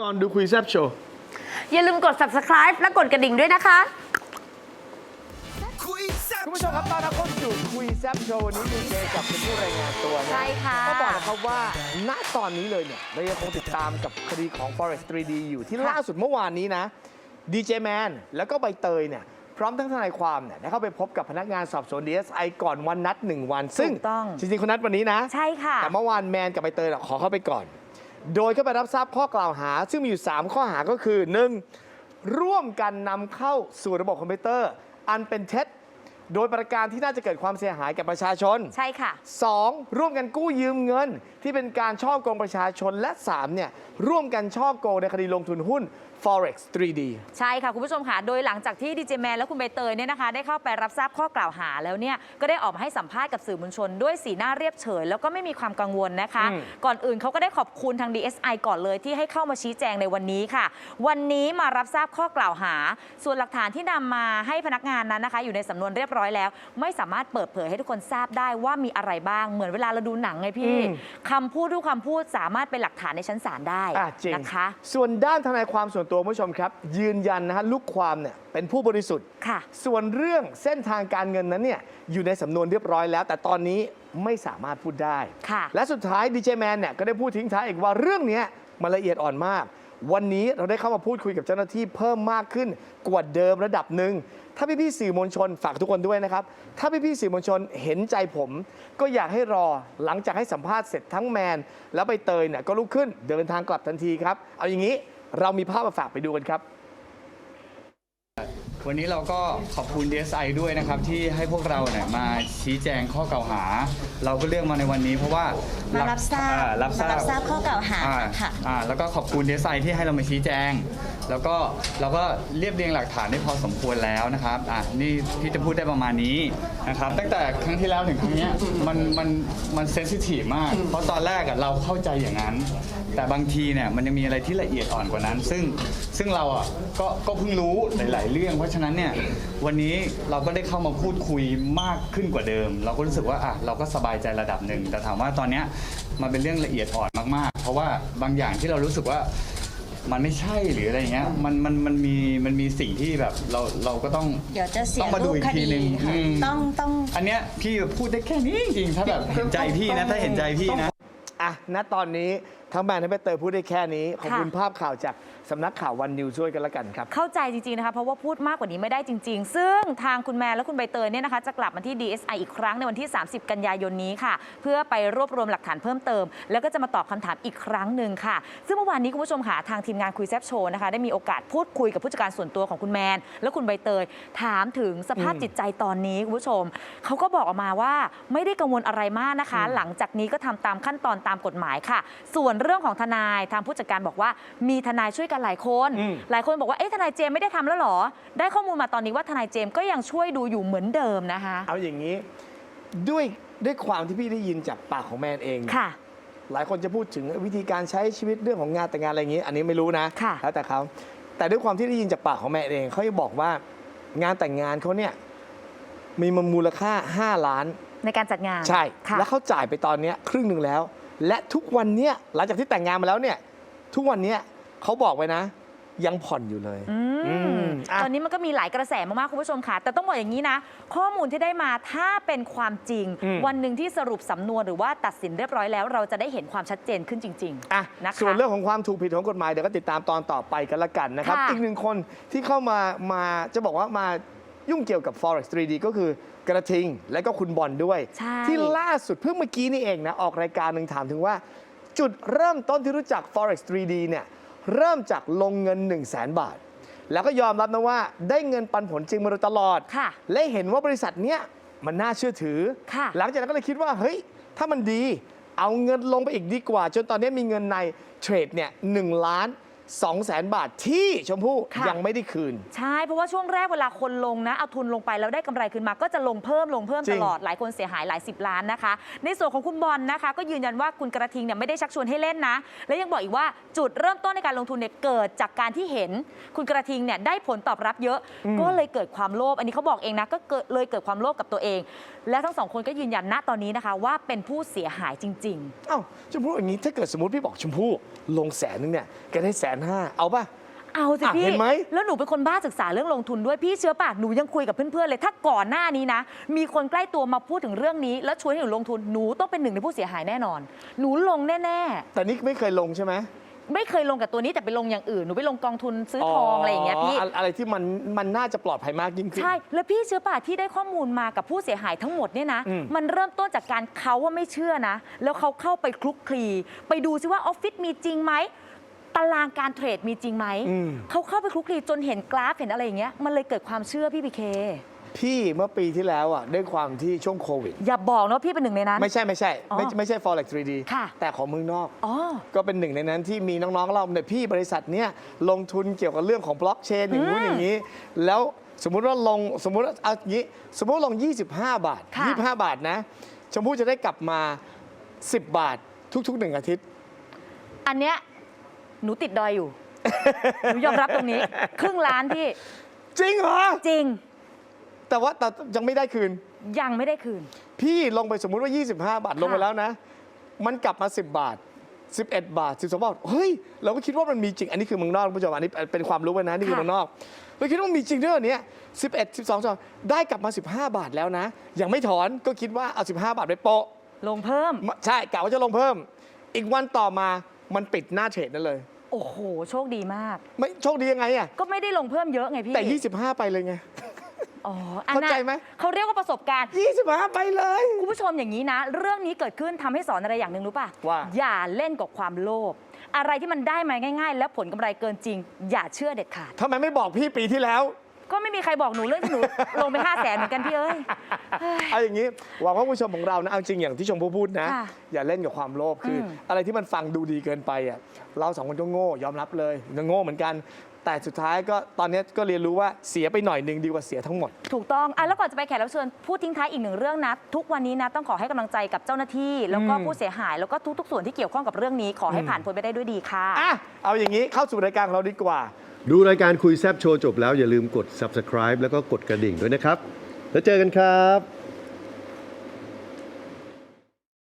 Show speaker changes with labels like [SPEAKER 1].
[SPEAKER 1] ก่อนดูคุยแซบโชว์
[SPEAKER 2] อย่าลืมกด subscribe และกดกระดิ่งด้วยนะคะ
[SPEAKER 3] คุณผู้ชมครับตอนรับเข้าสู่คุยแซบโชว์วันนี้ดีเจกับเป็นผู้รายงานตัวนะ
[SPEAKER 2] ใช่ค่ะ
[SPEAKER 3] ก็บอกนะครับว่าณตอนนี้เลยเนี่ยเรายังคงติดตามกับคดีของ Forex 3D อยู่ที่ล่าสุดเมื่อวานนี้นะดีเจแมนแล้วก็ใบเตยเนี่ยพร้อมทั้งทนายความเนี่ยได้เข้าไปพบกับพนักงานสอบสวน DSI ก่อนวันนัด 1 วัน ซึ่ง
[SPEAKER 2] ถูกต้อง
[SPEAKER 3] จริงๆเขานัดวันนี้นะ
[SPEAKER 2] ใช่ค่ะ
[SPEAKER 3] แต่เมื่อวานแมนกับใบเตยน่ะขอเข้าไปก่อน โดยเข้าไปรับทราบข้อกล่าวหา ซึ่งมีอยู่ 3 ข้อหาก็คือ 1. ร่วมกันนำเข้าสู่ระบบคอมพิวเตอร์ อันเป็นเท็จ โดยประการที่น่าจะเกิดความเสียหายแก่ประชาชน
[SPEAKER 2] ใช่ค่ะ
[SPEAKER 3] 2. ร่วมกันกู้ยืมเงิน ที่เป็นการช่อโกงประชาชนและ 3. เนี่ยร่วมกันช่อโกงในคดีลงทุนหุ้น Forex 3D
[SPEAKER 2] ใช่ค่ะ คุณผู้ชมค่ะ โดยหลังจากที่ดีเจแมนและคุณใบเตยเนี่ยนะคะ ได้เข้าไปรับทราบข้อกล่าวหาแล้วเนี่ย ก็ได้ออกมาให้สัมภาษณ์กับสื่อมวลชน ด้วยสีหน้าเรียบเฉย แล้วก็ไม่มีความกังวลนะคะ
[SPEAKER 3] อืม
[SPEAKER 2] ก่อนอื่นเขาก็ได้ขอบคุณทาง DSI ก่อนเลยที่ให้เข้ามาชี้แจงในวันนี้ค่ะ วันนี้มารับทราบข้อกล่าวหา ส่วนหลักฐานที่นำมาให้พนักงานนั้นนะคะ อยู่ในสำนวนเรียบร้อยแล้ว ไม่สามารถเปิดเผยให้ทุกคนทราบได้ว่ามีอะไรบ้างเหมือนเวลาเราดูหนังไงพี่
[SPEAKER 3] อืม
[SPEAKER 2] คำพูดทุกคำพูดสามารถเป็นหลักฐานในชั้นศาลได้
[SPEAKER 3] อะจริง
[SPEAKER 2] นะคะ
[SPEAKER 3] ส่วนด้านทนายความส่วนตัวคุณผู้ชมครับ ยืนยันนะฮะลูกความเนี่ยเป็นผู้บริสุทธิ์
[SPEAKER 2] ค่ะ
[SPEAKER 3] ส่วนเรื่องเส้นทางการเงินนั้นเนี่ยอยู่ในสำนวนเรียบร้อยแล้ว แต่ตอนนี้ไม่สามารถพูดได้
[SPEAKER 2] ค่ะ
[SPEAKER 3] และสุดท้ายดีเจแมนเนี่ยก็ได้พูดทิ้งท้ายอีกว่าเรื่องเนี้ยมันละเอียดอ่อนมาก วันนี้เราได้เข้ามาพูดคุยกับเจ้าหน้าที่เพิ่มมากขึ้นกว่าเดิมระดับหนึ่ง ถ้าพี่ๆสื่อมวลชนฝากทุกคนด้วยนะครับ ถ้าพี่ๆสื่อมวลชนเห็นใจผม ก็อยากให้รอหลังจากให้สัมภาษณ์เสร็จทั้งแมน แล้วไปเตยเนี่ยก็ลุกขึ้นเดินทางกลับทันทีครับ เอาอย่างนี้เรามีภาพมาฝากไปดูกันครับ
[SPEAKER 4] วันนี้เราก็ขอบคุณ DSI ด้วยนะครับ ที่ให้พวกเราเนี่ยมาชี้แจงข้อกล่าวหา เราก็เลือกมาในวันนี้เพราะว่า
[SPEAKER 5] มา
[SPEAKER 4] มา
[SPEAKER 5] รับทราบ
[SPEAKER 4] รับทรา
[SPEAKER 5] มารั
[SPEAKER 4] บบ
[SPEAKER 5] ทราบข้อกล่าวหา
[SPEAKER 4] อ่
[SPEAKER 5] ค่ะ
[SPEAKER 4] อ่าแล้วก็ขอบคุณ DSI ที่ให้เรามาชี้แจงแล้วก็เราก็เรียบเรียงหลักฐานได้พอสมควรแล้วนะครับอะนี่พี่จะพูดได้ประมาณนี้นะครับตั้งแต่ครั้งที่แล้วถึงครั้งเนี้ยมันมันมันเซนซิทีฟมาก เพราะตอนแรกอะเราเข้าใจอย่างนั้น แต่บางทีเนี่ยมันยังมีอะไรที่ละเอียดอ่อนกว่านั้น ซึ่งซึ่งเราอะก็ก็เพิ่งรู้หลาย ๆ เรื่อง เพราะฉะนั้นเนี่ยวันนี้เราก็ได้เข้ามาพูดคุยมากขึ้นกว่าเดิม เราก็รู้สึกว่าอะเราก็สบายใจระดับหนึ่งแต่ถามว่าตอนเนี้ยมันเป็นเรื่องละเอียดอ่อนมาก ๆ เพราะว่าบางอย่างที่เรารู้สึกว่า มันไม่ใช่หรืออะไรอย่างเงี้ยมันมันมันมีมันมีสิ่งที่แบบเราเราก็ต้อง
[SPEAKER 5] เดี๋ยวจะเสี
[SPEAKER 4] ต้
[SPEAKER 5] ย
[SPEAKER 4] องมาดู
[SPEAKER 5] รูป
[SPEAKER 4] อีก
[SPEAKER 5] ค
[SPEAKER 4] ที
[SPEAKER 5] ดี
[SPEAKER 4] หนึ่ง
[SPEAKER 5] ค่ะ
[SPEAKER 4] อืม
[SPEAKER 5] ต้องต้อง
[SPEAKER 4] อันเนี้ยพี่พูดได้แค่นี้จริงๆถ้าแบบเห็นใจพี่นะถ้าเห็นใจพี่นะ
[SPEAKER 3] อะ ณ ตอนนี้ทั้งแมนทั้งใบเตยพูดได้แค่นี้ ขอบคุณ
[SPEAKER 2] ค่ะ
[SPEAKER 3] ภาพข่าวจาก สำนักข่าววันนิวช่วยกันละกันครับ
[SPEAKER 2] เข้าใจจริง ๆ นะคะ เพราะว่าพูดมากกว่านี้ไม่ได้จริง ๆ ซึ่งทางคุณแม่และคุณใบเตยเนี่ยนะคะจะกลับมาที่ DSI อีกครั้งในวันที่ 30 กันยายนนี้ค่ะ เพื่อไปรวบรวมหลักฐานเพิ่มเติม แล้วก็จะมาตอบคำถามอีกครั้งหนึ่งค่ะ ซึ่งเมื่อวานนี้คุณผู้ชมค่ะทางทีมงานคุยแซบโชว์นะคะได้มีโอกาสพูดคุยกับผู้จัดการส่วนตัวของคุณแมน และคุณใบเตย ถามถึงสภาพจิตใจตอนนี้คุณผู้ชมเขาก็บอกออกมาว่าไม่ได้กังวลอะไรมากนะคะ หลังจากนี้ก็ทำตามขั้นตอนตามกฎหมายค่ะ ส่วนเรื่องของทนายทางผู้จัดการบอกว่ามีทนายช่วยกันหลายคน
[SPEAKER 3] อืม
[SPEAKER 2] หลายคนบอกว่าเอ๊ะทนายเจมส์ไม่ได้ทำแล้วเหรอ ได้ข้อมูลมาตอนนี้ว่าทนายเจมส์ก็ยังช่วยดูอยู่เหมือนเดิมนะคะ
[SPEAKER 3] เอาอย่างนี้ด้วยด้วยความที่พี่ได้ยินจากปากของแมนเองเนี่ย
[SPEAKER 2] ค่ะ
[SPEAKER 3] หลายคนจะพูดถึงวิธีการใช้ชีวิตเรื่องของงานแต่งงานอะไรอย่างนี้ อันนี้ไม่รู้นะ
[SPEAKER 2] ค่ะ
[SPEAKER 3] แล้วแต่เขาแต่ด้วยความที่ได้ยินจากปากของแมนเองเขาจะบอกว่างานแต่งงานเขาเนี่ยมีมูลค่า 5 ล้าน
[SPEAKER 2] ในการจัดงาน
[SPEAKER 3] ใช่
[SPEAKER 2] ค่ะ
[SPEAKER 3] แล้วเขาจ่ายไปตอนเนี้ยครึ่งหนึ่งแล้ว และทุกวันเนี้ยหลังจากที่แต่งงานมาแล้วเนี่ยทุกวันเนี้ย เขาบอกไว้นะ ยังผ่อนอยู่เลย
[SPEAKER 2] อืม
[SPEAKER 3] อืมอะ
[SPEAKER 2] ตอนนี้มันก็มีหลายกระแสมากๆคุณผู้ชมค่ะ แต่ต้องบอกอย่างนี้นะ ข้อมูลที่ได้มาถ้าเป็นความจริง
[SPEAKER 3] อืม
[SPEAKER 2] วันหนึ่งที่สรุปสำนวนหรือว่าตัดสินเรียบร้อยแล้ว เราจะได้เห็นความชัดเจนขึ้นจริง
[SPEAKER 3] อะ
[SPEAKER 2] นะคะ
[SPEAKER 3] ส่วนเรื่องของความถูกผิดของกฎหมายเดี๋ยวก็ติดตามตอนต่อไปกันละกันนะครับ
[SPEAKER 2] ค่ะ
[SPEAKER 3] อีกหนึ่งคนที่เข้ามามาจะบอกว่ามายุ่งเกี่ยวกับ forex 3D ก็คือกระทิงและก็คุณบอลด้วย
[SPEAKER 2] ใช่
[SPEAKER 3] ที่ล่าสุดเพิ่งเมื่อกี้นี่เองนะ ออกรายการหนึ่งถามถึงว่า จุดเริ่มต้นที่รู้จัก forex 3D เนี่ย เริ่มจากลงเงิน 1 0 0 0 0แสนบาท แล้วก็ยอมรับนะว่าได้เงินปันผลจริงมาโดยตลอด
[SPEAKER 2] ค่ะ
[SPEAKER 3] และเห็นว่าบริษัทเนี้ยมันน่าเชื่อถือ
[SPEAKER 2] ค่ะ
[SPEAKER 3] หลังจากนั้นก็เลยคิดว่า เฮ้ย ถ้ามันดี เอาเงินลงไปอีกดีกว่า จนตอนนี้มีเงินในเทรดเนี่ยหนึ่งล้าน สองแสนบาทที่ชมพู่
[SPEAKER 2] ค่ะ
[SPEAKER 3] ยังไม่ได้คืน
[SPEAKER 2] ใช่ เพราะว่าช่วงแรกเวลาคนลงนะ เอาทุนลงไปแล้วได้กำไรขึ้นมา ก็จะลงเพิ่มลงเพิ่ม
[SPEAKER 3] จริ
[SPEAKER 2] ต
[SPEAKER 3] ง
[SPEAKER 2] ลอด หลายคนเสียหายหลายสิบล้านนะคะ ในส่วนของคุณบอลนะคะ ก็ยืนยันว่าคุณกระทิงเนี่ยไม่ได้ชักชวนให้เล่นนะ และยังบอกอีกว่าจุดเริ่มต้นในการลงทุนเนี่ยเกิดจากการที่เห็น คุณกระทิงเนี่ยได้ผลตอบรับเยอะก็เลยเกิดความโลภ อันนี้เขาบอกเองนะ ก็เกิดเลยเกิดความโลภกับตัวเอง และทั้งสองคนก็ยืนยันณตอนนี้นะคะ ว่าเป็นผู้เสียหายจริง
[SPEAKER 3] เอ้าชมพู่อย่างนี้ถ้าเกิดสมมติพี่บอกชมพู่ลงแสนนึงเนี่ยแกได้แสนนห้าเอาป่ะ
[SPEAKER 2] เอาสิ
[SPEAKER 3] อะ
[SPEAKER 2] พี่
[SPEAKER 3] เห็นไหม
[SPEAKER 2] แล้วหนูเป็นคนบ้าศึกษาเรื่องลงทุนด้วยพี่เชื่อป่ะหนูยังคุยกับเพื่อนๆเลย ถ้าก่อนหน้านี้นะ มีคนใกล้ตัวมาพูดถึงเรื่องนี้ แล้วชวนให้หนูลงทุนหนูต้องเป็นหนึ่งในผู้เสียหายแน่นอน หนูลงแน่
[SPEAKER 3] แต่นี่ไม่เคยลงใช่ไหม
[SPEAKER 2] ๆ ไม่เคยลงกับตัวนี้แต่ไปลงอย่างอื่นหนูไปลงกองทุนซื้อทองอะไรอย่างเงี้ยพี่
[SPEAKER 3] อะอะไรที่มันมันน่าจะปลอดภัยมากยิ่งขึ้น
[SPEAKER 2] ใช่ แล้วพี่เชื่อป่ะที่ได้ข้อมูลมากับผู้เสียหายทั้งหมดเนี่ยนะ
[SPEAKER 3] อืม
[SPEAKER 2] มันเริ่มต้นจากการเขาว่าไม่เชื่อนะ แล้วเขาเข้าไปคลุกคลี ไปดูซิว่าออฟฟิศมีจริงไหม ตารางการเทรดมีจริงไหม
[SPEAKER 3] อืม
[SPEAKER 2] เขาเข้าไปคลุกคลีจนเห็นกราฟเห็นอะไรอย่างเงี้ย มันเลยเกิดความเชื่อพี่พีเค
[SPEAKER 3] พี่เมื่อปีที่แล้วอะด้วยความที่ช่วงโควิด
[SPEAKER 2] อย่าบอกนะว่าพี่เป็นหนึ่งในนั้น
[SPEAKER 3] ไม่ใช่ไม่ใช่
[SPEAKER 2] อ๋อ
[SPEAKER 3] ไม่ไม่ใช่ forex 3D
[SPEAKER 2] ค่ะ
[SPEAKER 3] แต่ของเมืองนอก
[SPEAKER 2] อ๋อ
[SPEAKER 3] ก็เป็นหนึ่งในนั้นที่มีน้องๆเราเนี่ยพี่บริษัทเนี้ยลงทุนเกี่ยวกับเรื่องของบล็อกเชนอย่างนู้นอย่างนี้ แล้วสมมุติว่าลงสมมุติว่าเอาอย่างนี้สมมุติลง 25 บาท
[SPEAKER 2] ค่ะ
[SPEAKER 3] 25 บาทนะ ชมพู่จะได้กลับมา 10 บาททุกๆหนึ่งอาทิตย์
[SPEAKER 2] อันเนี้ย หนูติดดอยอยู่ หนูยอมรับตรงนี้ ครึ่งล้านพี่
[SPEAKER 3] จริงเหรอ
[SPEAKER 2] จริง
[SPEAKER 3] แต่ว่าแต่ยังไม่ได้คืน
[SPEAKER 2] ยังไม่ได้คืน
[SPEAKER 3] พี่ลงไปสมมุติว่า 25 บาทลงไปแล้วนะ มันกลับมา 10 บาท 11 บาท 12 บาท เฮ้ย เราก็คิดว่ามันมีจริง อันนี้คือเมืองนอกคุณผู้ชมอันนี้เป็นความรู้ไว้นะนี่คือ
[SPEAKER 2] ค่ะ
[SPEAKER 3] เมืองนอก เราคิดว่ามีจริงด้วยเหรอเนี่ย11 12 12ได้กลับมา 15 บาทแล้วนะ ยังไม่ถอนก็คิดว่าเอา 15 บาทไปโปะ
[SPEAKER 2] ลงเพิ่ม
[SPEAKER 3] ใช่กะว่าจะลงเพิ่ม อีกวันต่อมามันปิดหน้าเทรดนั่นเลย
[SPEAKER 2] โอ้โห โชคดีมาก
[SPEAKER 3] ไม่โชคดียังไงอะ
[SPEAKER 2] ก็ไม่ได้ลงเพิ่มเยอะไงพี่
[SPEAKER 3] แต่ 25 ไปเลยไง
[SPEAKER 2] อ๋ออัน
[SPEAKER 3] เข้า
[SPEAKER 2] นั้น
[SPEAKER 3] ใจไหม
[SPEAKER 2] เขาเรียกว่าประสบการณ์
[SPEAKER 3] 25 ไปเลย
[SPEAKER 2] คุณผู้ชมอย่างนี้นะ เรื่องนี้เกิดขึ้นทำให้สอนอะไรอย่างหนึ่งรู้ป่ะ
[SPEAKER 3] ว่า
[SPEAKER 2] อย่าเล่นกับความโลภอะไรที่มันได้มาง่าย ๆ แล้วผลกำไรเกินจริง อย่าเชื่อเด็ดขาด
[SPEAKER 3] ทำไมไม่บอกพี่ปีที่แล้ว
[SPEAKER 2] ก็ไม่มีใครบอกหนูเรื่องที่หนู ลงไป5้าแสนเหมือนกันพี่เอ้ย
[SPEAKER 3] เอาอย่างนี้หวังว่าผู้ชมของเรานะเอาจริงอย่างที่ชมพู่พูดนะ
[SPEAKER 2] ค่ะ
[SPEAKER 3] อย่าเล่นกับความโลภคืออ
[SPEAKER 2] ม
[SPEAKER 3] อะไรที่มันฟังดูดีเกินไปอะเราสองคนก็โง่ยอมรับเลยก็โง่เหมือนกัน แต่สุดท้ายก็ตอนนี้ก็เรียนรู้ว่าเสียไปหน่อยหนึ่งดีกว่าเสียทั้งหมด
[SPEAKER 2] ถูกต้องอะแล้วก่อนจะไปแขกรับเชิญพูดทิ้งท้ายอีกหนึ่งเรื่องนะ ทุกวันนี้นะต้องขอให้กำลังใจกับเจ้าหน้าที่ แล้วก็
[SPEAKER 3] อืม
[SPEAKER 2] ผู้เสียหายแล้วก็ทุก ๆ ส่วนที่เกี่ยวข้องกับเรื่องนี้ขอให้ผ่านพ้นไปได้ด้วยดีค่ะ
[SPEAKER 3] อะเอาอย่างนี้เข้าสู่รายการของเราดีกว่า
[SPEAKER 1] ดูรายการคุยแซบโชว์จบแล้วอย่าลืมกด subscribe แล้วก็กดกระดิ่งด้วยนะครับ แล้วเจอกันครับ